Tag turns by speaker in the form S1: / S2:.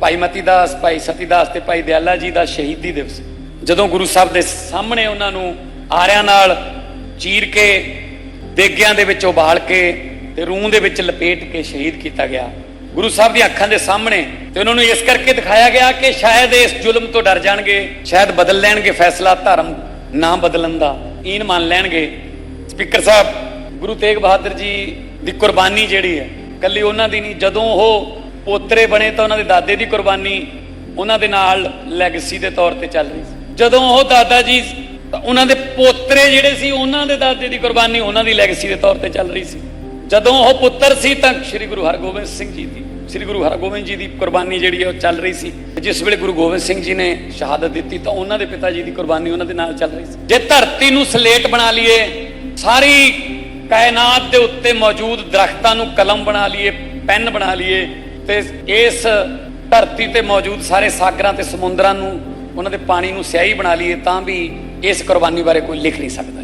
S1: ਭਾਈ ਮਤੀ ਦਾਸ, ਭਾਈ ਸਤੀ ਦਾਸ ਤੇ ਭਾਈ ਦਿਆਲਾ ਜੀ ਦਾ ਸ਼ਹੀਦੀ ਦਿਵਸ। ਜਦੋਂ ਗੁਰੂ ਸਾਹਿਬ ਦੇ ਸਾਹਮਣੇ ਉਹਨਾਂ ਨੂੰ ਆਰਿਆਂ ਨਾਲ ਚੀਰ ਕੇ, ਦੇਗਿਆਂ ਦੇ ਵਿੱਚ ਉਬਾਲ ਕੇ ਤੇ ਰੂਹ ਦੇ ਵਿੱਚ ਲਪੇਟ ਕੇ ਸ਼ਹੀਦ ਕੀਤਾ ਗਿਆ। ਗੁਰੂ ਸਾਹਿਬ ਦੀਆਂ ਅੱਖਾਂ ਦੇ ਸਾਹਮਣੇ ਤੇ ਉਹਨਾਂ ਨੂੰ ਇਸ ਕਰਕੇ ਦਿਖਾਇਆ ਗਿਆ ਕਿ ਸ਼ਾਇਦ ਇਸ ਜ਼ੁਲਮ ਤੋਂ ਡਰ ਜਾਣਗੇ, ਸ਼ਾਇਦ ਬਦਲ ਲੈਣਗੇ ਫੈਸਲਾ ਧਰਮ ਨਾ ਬਦਲਣ ਦਾ। ਈਨ ਮੰਨ ਲੈਣਗੇ। ਸਪੀਕਰ ਸਾਹਿਬ, ਗੁਰੂ ਤੇਗ ਬਹਾਦਰ ਜੀ ਦੀ ਕੁਰਬਾਨੀ ਜਿਹੜੀ ਹੈ, ਕੱਲੀ ਉਹਨਾਂ ਦੀ ਨਹੀਂ, ਜਦੋਂ ਉਹ ਪੋਤਰੇ ਬਣੇ ਤਾਂ ਉਹਨਾਂ ਦੇ ਦਾਦੇ ਦੀ ਕੁਰਬਾਨੀ ਉਹਨਾਂ ਦੇ ਨਾਲ ਲੈਗੇਸੀ ਦੇ ਤੌਰ ਤੇ ਚੱਲ ਰਹੀ ਸੀ। ਜਦੋਂ ਉਹ ਦਾਦਾ ਜੀ ਉਹਨਾਂ ਦੇ ਪੋਤਰੇ ਜਿਹੜੇ ਸੀ, ਉਹਨਾਂ ਦੇ ਦਾਦੇ ਦੀ ਕੁਰਬਾਨੀ ਉਹਨਾਂ ਦੀ ਲੈਗੇਸੀ ਦੇ ਤੌਰ ਤੇ ਚੱਲ ਰਹੀ ਸੀ। ਜਦੋਂ ਉਹ ਪੁੱਤਰ ਸੀ ਤਾਂ ਸ੍ਰੀ ਗੁਰੂ ਹਰਗੋਬਿੰਦ ਸਿੰਘ ਜੀ ਦੀ, ਸ੍ਰੀ ਗੁਰੂ ਹਰਗੋਬਿੰਦ ਜੀ ਦੀ ਕੁਰਬਾਨੀ ਜਿਹੜੀ ਹੈ ਉਹ ਚੱਲ ਰਹੀ ਸੀ। ਜਿਸ ਵੇਲੇ ਗੁਰੂ ਗੋਬਿੰਦ ਸਿੰਘ ਜੀ ਨੇ ਸ਼ਹਾਦਤ ਦਿੱਤੀ ਤਾਂ ਉਹਨਾਂ ਦੇ ਪਿਤਾ ਜੀ ਦੀ ਕੁਰਬਾਨੀ ਉਹਨਾਂ ਦੇ ਨਾਲ ਚੱਲ ਰਹੀ ਸੀ। ਜੇ ਧਰਤੀ ਨੂੰ ਸਲੇਟ ਬਣਾ ਲਈਏ, ਸਾਰੀ ਕਾਇਨਾਤ ਦੇ ਉੱਤੇ ਮੌਜੂਦ ਦਰਖਤਾਂ ਨੂੰ ਕਲਮ ਬਣਾ ਲਈਏ, ਪੈਨ ਬਣਾ ਲਈਏ ਤੇ ਇਸ ਧਰਤੀ ਤੇ ਮੌਜੂਦ ਸਾਰੇ ਸਾਗਰਾਂ ਤੇ ਸਮੁੰਦਰਾਂ ਨੂੰ, ਉਹਨਾਂ ਦੇ ਪਾਣੀ ਨੂੰ ਸਿਆਹੀ ਬਣਾ ਲਈਏ, ਤਾਂ ਵੀ ਇਸ ਕੁਰਬਾਨੀ ਬਾਰੇ ਕੋਈ ਲਿਖ ਨਹੀਂ ਸਕਦਾ